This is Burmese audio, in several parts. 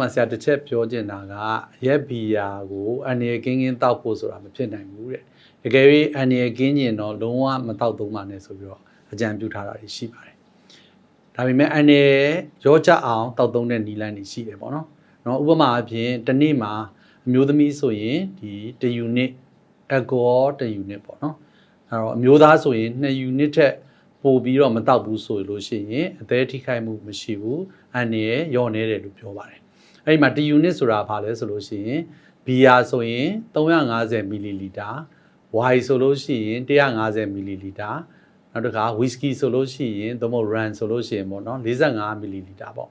မှာဆရာတစ်ချက်ပြောချင်တာကရက်ဘီယာကိုအန်ရကင်းကင်းတောက်ဖို့ဆိုတာမဖြစ်နိုင်ဘူးတဲ့တကယ်ပြီးအန်ရကင်းကျင်တော့လုံးဝမတောက်သုံးပါနဲ့ဆိုပြီးတော့အကြံပြုထားတာတွေရှိပါတယ်ဒါပေမဲ့အန်ရရောကြအောင်တောက်သုံးတဲ့နီလန်းတွေရှိတယ်ပေါ့နော်နော်ဥပမာအဖြစ်တစ်နေ့မှာအမျိုးသမီးဆိုရင်ဒီ1ယူနစ်အယ်ကိုဟော1ယူနစ်ပေါ့နော်အဲ့တော့အမျိုးသားဆိုရင်2ယူနစ်ထက်ပို့ပြီးတော့မတောက်ဘူးဆိုလို့ရှိရင်အသေးထိခိုက်မှုမရှိဘူးအန်ရရော့နေတယ်လို့ပြောပါတယ် အဲ့ဒီမှာ1 unit ဆိုတာဘာလဲဆိုလို့ရှိရင် BR ဆိုရင်350 ml Y ဆိုလို့ရှိရင်150 ml နောက်တစ်ခါ whisky ဆိုလို့ရှိရင်သို့မဟုတ် rum ဆိုလို့ရှိရင်ပေါ့နော်45 ml ပေါ့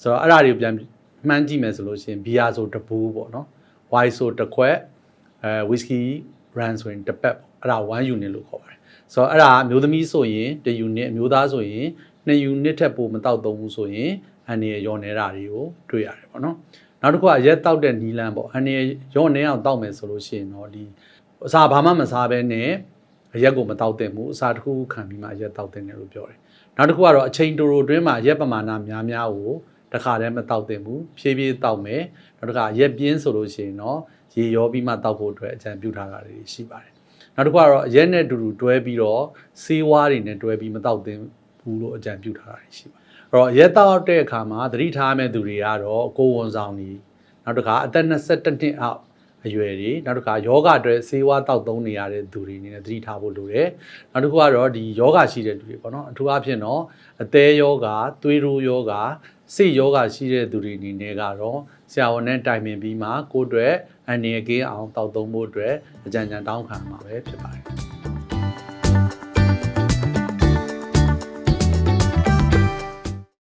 ဆိုတော့အဲ့ဒါတွေကိုပြန်မှန်းကြည့်မယ်ဆိုလို့ရှိရင် BR ဆိုတစ်ဘူးပေါ့နော် Y ဆိုတစ်ခွက်အဲ whisky rum ဆိုရင်တစ်ပက်ပေါ့အဲ့ဒါ1 unit လို့ခေါ်ပါတယ်ဆိုတော့အဲ့ဒါအမျိုးသမီးဆိုရင်1 unit အမျိုးသားဆိုရင်2 unit ထက်ပိုမတောက်သုံးဘူးဆိုရင် အန်ဒီရောနေတာတွေကိုတွေ့ရတယ်ပေါ့နော်နောက်တစ်ခုကအရက်တောက်တဲ့နီလန်းပေါ့အန်ဒီရောနေအောင်တောက်မယ်ဆိုလို့ရှိရင်တော့ဒီအစာဘာမှမစားဘဲနဲ့အရက်ကိုမတောက်သင့်ဘူးအစာတစ်ခုခုခံပြီးမှအရက်တောက်သင့်တယ်လို့ပြောတယ်နောက်တစ်ခုကတော့အချိန်တိုတိုအတွင်းမှာအရက်ပမာဏများများကိုတစ်ခါတည်းမတောက်သင့်ဘူးဖြည်းဖြည်းတောက်မယ်နောက်တစ်ခါရက်ပြင်းဆိုလို့ရှိရင်တော့ရေရောပြီးမှတောက်ဖို့အတွက်အကြံပြုထားတာတွေရှိပါတယ်နောက်တစ်ခုကတော့အရက်နဲ့အတူတူတွဲပြီးတော့ဆေးဝါးတွေနဲ့တွဲပြီးမတောက်သင့် ဘူးလို့အကြံပြုထားတာတွေရှိပါတယ်အဲ့တော့ရဲတောက်တဲ့အခါမှာသတိထားမဲ့သူတွေကတော့ကိုယ်ဝန်ဆောင်တွေနောက်တစ်ခါအသက်22နှစ်အောက်အရွယ်တွေနောက်တစ်ခါယောဂအတွက်ဆေးဝါးတောက်သုံးနေရတဲ့သူတွေအနေနဲ့သတိထားဖို့လိုတယ်နောက်တစ်ခုကတော့ဒီယောဂရှိတဲ့သူတွေပေါ့နော်အထူးအဖြင့်တော့အသေးယောဂသွေးရိုးယောဂစိတ်ယောဂရှိတဲ့သူတွေအနေနဲ့ကတော့ဆရာဝန်နဲ့တိုင်ပင်ပြီးမှကိုယ့်အတွက်အန္တရာယ်ကင်းအောင်တောက်သုံးဖို့အတွက်အကြံဉာဏ်တောင်းခံမှာပဲဖြစ်ပါတယ်